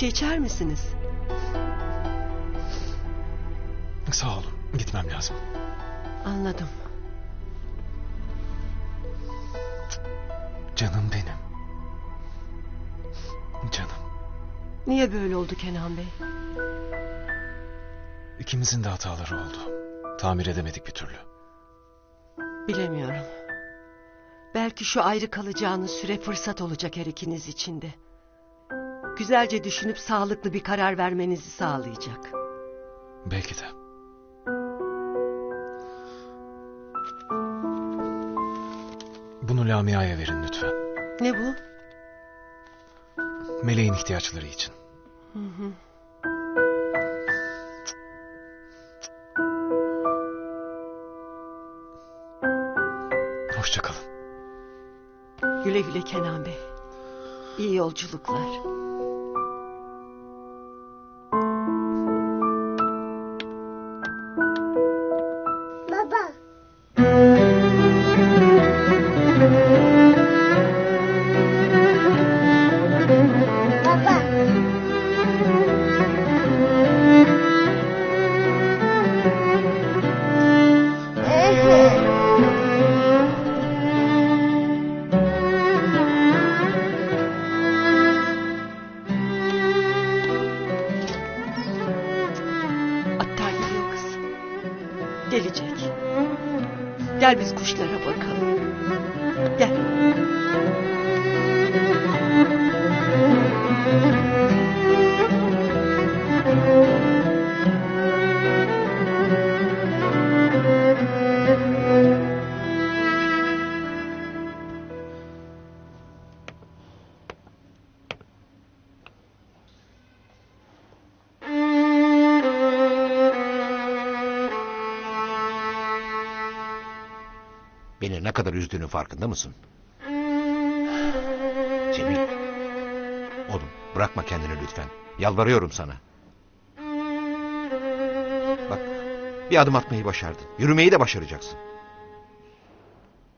şey içer misiniz? Sağ olun. Gitmem lazım. Anladım. Canım benim. Canım. Niye böyle oldu Kenan Bey? İkimizin de hataları oldu. Tamir edemedik bir türlü. Bilemiyorum. Belki şu ayrı kalacağınız süre fırsat olacak her ikiniz için de. Güzelce düşünüp sağlıklı bir karar vermenizi sağlayacak. Belki de. Bunu Lamia'ya verin lütfen. Ne bu? Meleğin ihtiyaçları için. Hoşça kalın. Güle güle Kenan Bey. İyi yolculuklar. Gel biz kuşlara bakalım. Beni ne kadar üzdüğünün farkında mısın? Cemil. Oğlum bırakma kendini lütfen. Yalvarıyorum sana. Bak bir adım atmayı başardın. Yürümeyi de başaracaksın.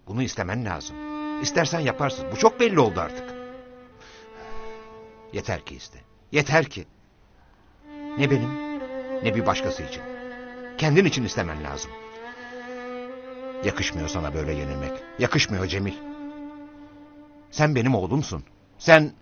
Bunu istemen lazım. İstersen yaparsın. Bu çok belli oldu artık. Yeter ki iste. Yeter ki. Ne benim ne bir başkası için. Kendin için istemen lazım. Yakışmıyor sana böyle yenilmek. Yakışmıyor Cemil. Sen benim oğlumsun. Sen...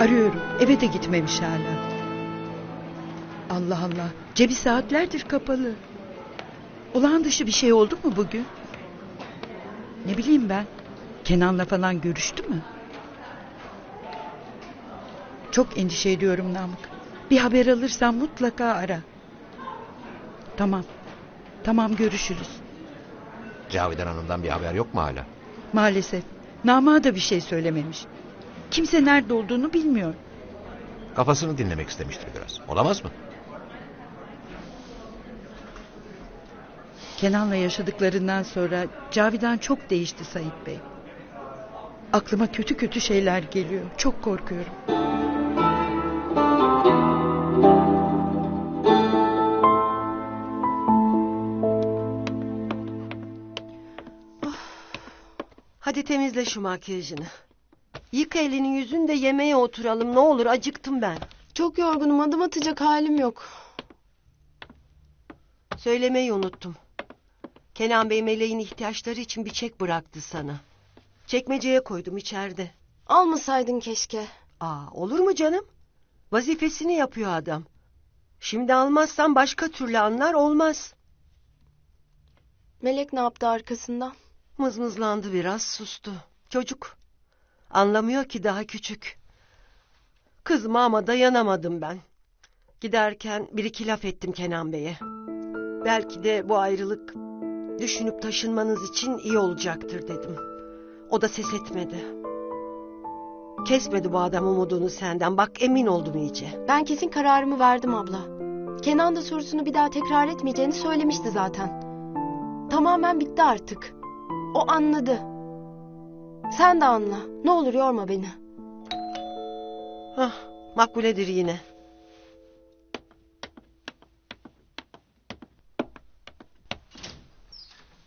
Arıyorum. Eve de gitmemiş hala. Allah Allah. Cebi saatlerdir kapalı. Olağan dışı bir şey oldu mu bugün? Ne bileyim ben. Kenan'la falan görüştü mü? Çok endişe ediyorum Namık. Bir haber alırsan mutlaka ara. Tamam. Tamam görüşürüz. Cavidan Hanım'dan bir haber yok mu hala? Maalesef. Namık'a da bir şey söylememiş. Kimse nerede olduğunu bilmiyor. Kafasını dinlemek istemiştir biraz. Olamaz mı? Kenan'la yaşadıklarından sonra Cavidan çok değişti Sayit Bey. Aklıma kötü kötü şeyler geliyor. Çok korkuyorum. Hadi temizle şu makyajını. Yıka elini yüzünü de yemeğe oturalım ne olur acıktım ben. Çok yorgunum adım atacak halim yok. Söylemeyi unuttum. Kenan Bey meleğin ihtiyaçları için bir çek bıraktı sana. Çekmeceye koydum içeride. Almasaydın keşke. Aa, olur mu canım? Vazifesini yapıyor adam. Şimdi almazsan başka türlü anlar olmaz. Melek ne yaptı arkasından? Mızmızlandı biraz sustu. Çocuk. Anlamıyor ki daha küçük. Kızıma ama dayanamadım ben. Giderken bir iki laf ettim Kenan Bey'e. Belki de bu ayrılık düşünüp taşınmanız için iyi olacaktır dedim. O da ses etmedi. Kesmedi bu adam umudunu senden. Bak emin oldum iyice. Ben kesin kararımı verdim abla. Kenan da sorusunu bir daha tekrar etmeyeceğini söylemişti zaten. Tamamen bitti artık. O anladı. Sen de anla. Ne olur yorma beni. Hah, makbuledir yine.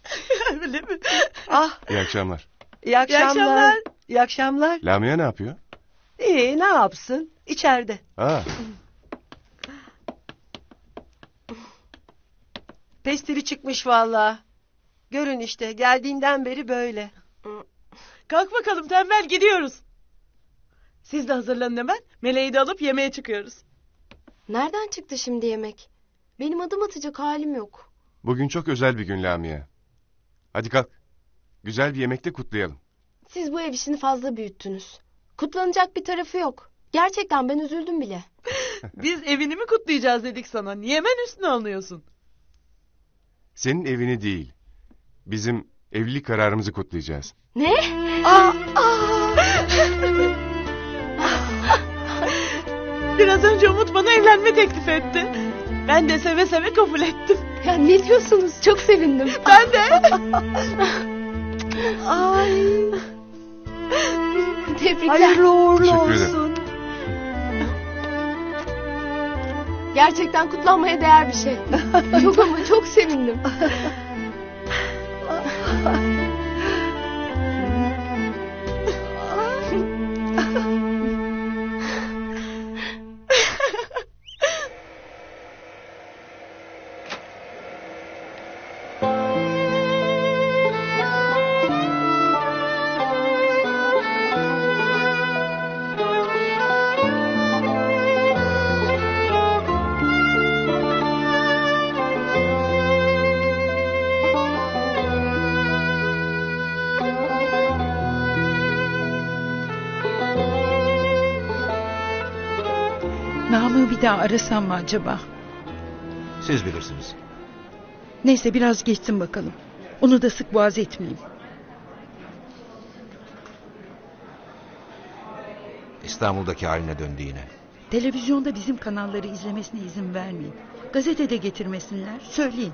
Öyle mi? Ah, İyi akşamlar. iyi akşamlar. akşamlar. İyi akşamlar. Lamia ne yapıyor? İyi, ne yapsın? İçeride. Aa, Pestili çıkmış vallahi. Görün işte, geldiğinden beri böyle. Kalk bakalım tembel gidiyoruz. Siz de hazırlanın hemen. Meleği de alıp yemeğe çıkıyoruz. Nereden çıktı şimdi yemek? Benim adım atacak halim yok. bugün çok özel bir gün Lamia. Hadi kalk. Güzel bir yemekte kutlayalım. Siz bu ev işini fazla büyüttünüz. Kutlanacak bir tarafı yok. Gerçekten ben üzüldüm bile. Biz evini mi kutlayacağız dedik sana. Niye hemen üstüne alınıyorsun? Senin evini değil, bizim evlilik kararımızı kutlayacağız. Ne? Biraz önce Umut bana evlenme teklif etti. Ben de seve seve kabul ettim. Ya ne diyorsunuz? Çok sevindim. Ben de. Ay, Tebrikler. hayırlı uğurlu Teşekkür ederim. olsun. Gerçekten kutlanmaya değer bir şey. Çok ama çok sevindim. Namık'ı bir daha arasam mı acaba? Siz bilirsiniz. Neyse biraz geçsin bakalım. Onu da sık boğaz etmeyeyim. İstanbul'daki haline döndü yine. Televizyonda bizim kanalları izlemesine izin vermeyin. Gazetede getirmesinler. Söyleyin.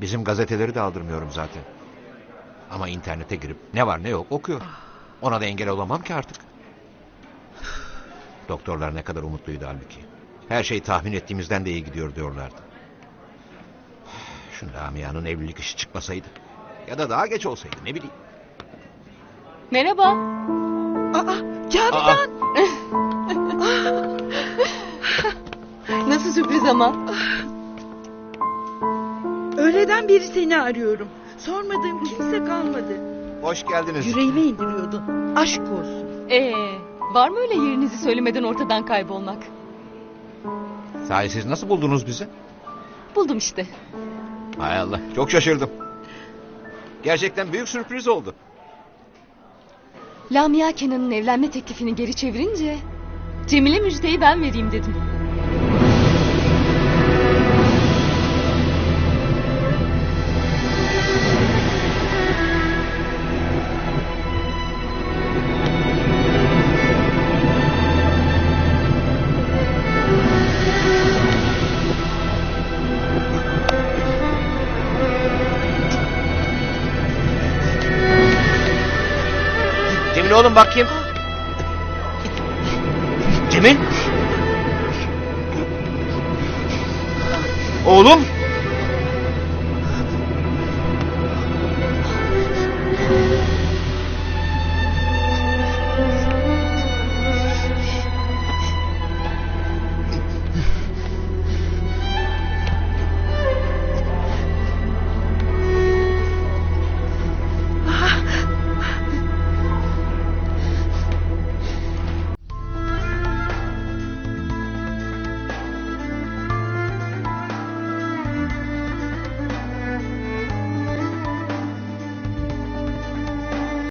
Bizim gazeteleri de aldırmıyorum zaten. Ama internete girip ne var ne yok okuyor. Ona da engel olamam ki artık. Doktorlar ne kadar umutluydu halbuki. Her şey tahmin ettiğimizden de iyi gidiyor diyorlardı. Şu Lamia'nın evlilik işi çıkmasaydı. Ya da daha geç olsaydı ne bileyim. Merhaba. Aa, Cavidan. Nasıl sürpriz ama? Öğleden beri seni arıyorum. Sormadığım kimse kalmadı. Hoş geldiniz. Yüreğime indiriyordun. Aşk olsun. Ee, var mı öyle yerinizi söylemeden ortadan kaybolmak? Sahi siz nasıl buldunuz bizi? Buldum işte. Hay Allah çok şaşırdım. Gerçekten büyük sürpriz oldu. Lamia Kenan'ın evlenme teklifini geri çevirince... Cemile müjdeyi ben vereyim dedim. Oğlum bakayım. Cemil. Oğlum.